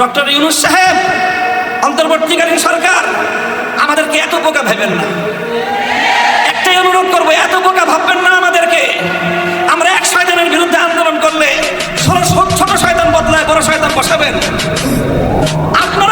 Doctor Yunus সাহেব, অন্তর্বর্তীকালীন সরকার, আমাদেরকে এত বোকা ভেবেন না। একটাই অনুরোধ করব, এত বোকা ভাববেন না আমাদেরকে। আমরা এক শয়তানের বিরুদ্ধে আন্দোলন করলে ছোট শয়তান বদলায়, বড় শয়তান বসাবেন। আপনারা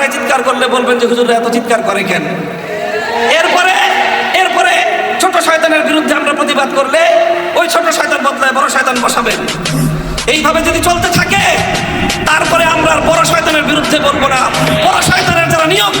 ফাটায় চিৎকার করলে বলবেন যে হুজুর এত চিৎকার করে কেন? এরপরে এরপরে ছোট শয়তানের বিরুদ্ধে আমরা প্রতিবাদ করলে ওই ছোট শয়তান বদলায়, বড় শয়তান বসাবেন। এইভাবে যদি চলতে থাকে, তারপরে আমরা বড় শয়তানের বিরুদ্ধে বলব না। বড় শয়তানের যারা নিয়োগ